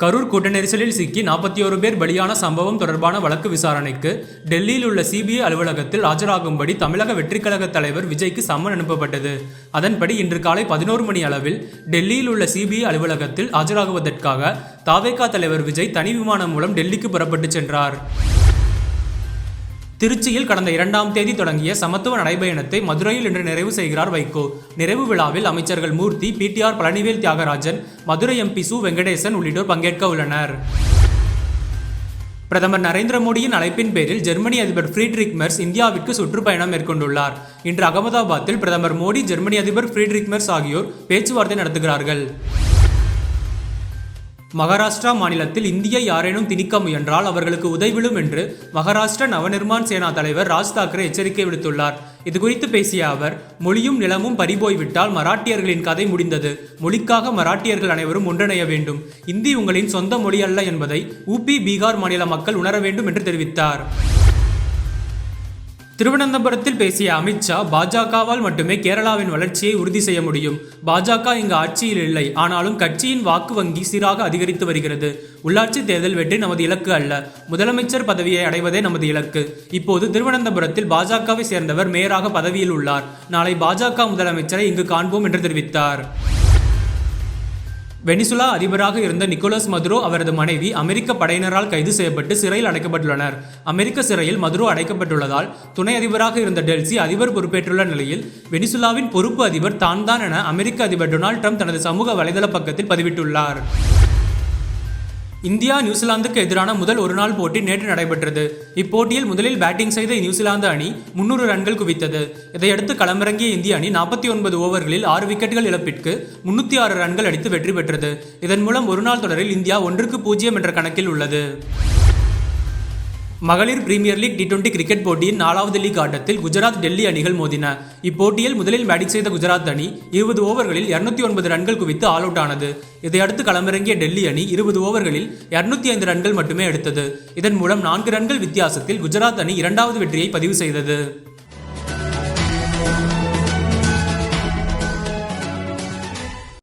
கரூர் கூட்ட நெரிசலில் சிக்கி நாற்பத்தி ஒரு பேர் பலியான சம்பவம் தொடர்பான வழக்கு விசாரணைக்கு டெல்லியில் உள்ள சிபிஐ அலுவலகத்தில் ஆஜராகும்படி தமிழக வெற்றிக்கழக தலைவர் விஜய்க்கு சம்மன் அனுப்பப்பட்டது. அதன்படி இன்று காலை பதினோரு மணி அளவில் டெல்லியில் உள்ள சிபிஐ அலுவலகத்தில் ஆஜராகுவதற்காக தாவேகா தலைவர் விஜய் தனி விமானம் மூலம் டெல்லிக்கு புறப்பட்டு சென்றார். திருச்சியில் கடந்த இரண்டாம் தேதி தொடங்கிய சமத்துவ நடைபயணத்தை மதுரையில் இன்று நிறைவு செய்கிறார் வைகோ. நிறைவு விழாவில் அமைச்சர்கள் மூர்த்தி பிடிஆர் பழனிவேல் தியாகராஜன் மதுரை எம்பி சு. வெங்கடேசன் உள்ளிட்டோர் பங்கேற்க உள்ளனர். பிரதமர் நரேந்திர மோடியின் அழைப்பின் பேரில் ஜெர்மனி அதிபர் ஃப்ரீட்ரிக் மெர்ஸ் இந்தியாவிற்கு சுற்றுப்பயணம் மேற்கொண்டுள்ளார். இன்று அகமதாபாத்தில் பிரதமர் மோடி ஜெர்மனி அதிபர் ஃப்ரீட்ரிக் மெர்ஸ் ஆகியோர் பேச்சுவார்த்தை நடத்துகிறார்கள். மகாராஷ்டிரா மாநிலத்தில் இந்தியை யாரேனும் திணிக்க முயன்றால் அவர்களுக்கு உதவிடும் என்று மகாராஷ்டிர நவநிர்மாண் சேனா தலைவர் ராஜ் தாக்கரே எச்சரிக்கை விடுத்துள்ளார். இதுகுறித்து பேசிய அவர் மொழியும் நிலமும் பறிபோய்விட்டால் மராட்டியர்களின் கதை முடிந்தது. மொழிக்காக மராட்டியர்கள் அனைவரும் ஒன்றிணைய வேண்டும். இந்தி உங்களின் சொந்த மொழி அல்ல என்பதை உபி பீகார் மாநில மக்கள் உணர வேண்டும் என்று தெரிவித்தார். திருவனந்தபுரத்தில் பேசிய அமித்ஷா பாஜகவால் மட்டுமே கேரளாவின் வளர்ச்சியை உறுதி செய்ய முடியும். பாஜக இங்கு ஆட்சியில் இல்லை. ஆனாலும் கட்சியின் வாக்கு வங்கி சீராக அதிகரித்து வருகிறது. உள்ளாட்சி தேர்தல் வெற்றி நமது இலக்கு அல்ல. முதலமைச்சர் பதவியை அடைவதே நமது இலக்கு. இப்போது திருவனந்தபுரத்தில் பாஜகவை சேர்ந்தவர் மேயராக பதவியில் உள்ளார். நாளை பாஜக முதலமைச்சரை இங்கு காண்போம் என்று தெரிவித்தார். வெனிசுலா அதிபராக இருந்த நிக்கோலஸ் மதுரோ அவரது மனைவி அமெரிக்க படையினரால் கைது செய்யப்பட்டு சிறையில் அடைக்கப்பட்டுள்ளனர். அமெரிக்க சிறையில் மதுரோ அடைக்கப்பட்டுள்ளதால் துணை அதிபராக இருந்த டெல்சி அதிபர் பொறுப்பேற்றுள்ள நிலையில் வெனிசுலாவின் பொறுப்பு அதிபர் தான் தான் என அமெரிக்க அதிபர் டொனால்ட் ட்ரம்ப் தனது சமூக வலைதள பக்கத்தில் பதிவிட்டுள்ளார். இந்தியா நியூசிலாந்துக்கு எதிரான முதல் ஒருநாள் போட்டி நேற்று நடைபெற்றது. இப்போட்டியில் முதலில் பேட்டிங் செய்த நியூசிலாந்து அணி முன்னூறு ரன்கள் குவித்தது. இதையடுத்து களமிறங்கிய இந்திய அணி நாற்பத்தி ஒன்பது ஓவர்களில் ஆறு விக்கெட்டுகள் இழப்பிற்கு முன்னூற்றி ஆறு ரன்கள் அடித்து வெற்றி பெற்றது. இதன் மூலம் ஒருநாள் தொடரில் இந்தியா ஒன்றுக்கு பூஜ்ஜியம் என்ற கணக்கில் உள்ளது. மகளிர் premier league T twenty cricket போட்டியின் நாலாவது லீக் ஆட்டத்தில் குஜராத் டெல்லி அணிகள் மோதின. இப்போட்டியில் முதலில் பேட்டிங் செய்த குஜராத் அணி இருபது ஓவர்களில் இருநூத்தி ஒன்பது ரன்கள் குவித்து ஆல் அவுட் ஆனது. இதையடுத்து களமிறங்கிய டெல்லி அணி இருபது ஓவர்களில் இருநூத்தி ஐந்து ரன்கள் மட்டுமே எடுத்தது. இதன் மூலம் நான்கு ரன்கள் வித்தியாசத்தில் குஜராத் அணி இரண்டாவது வெற்றியை பதிவு செய்தது.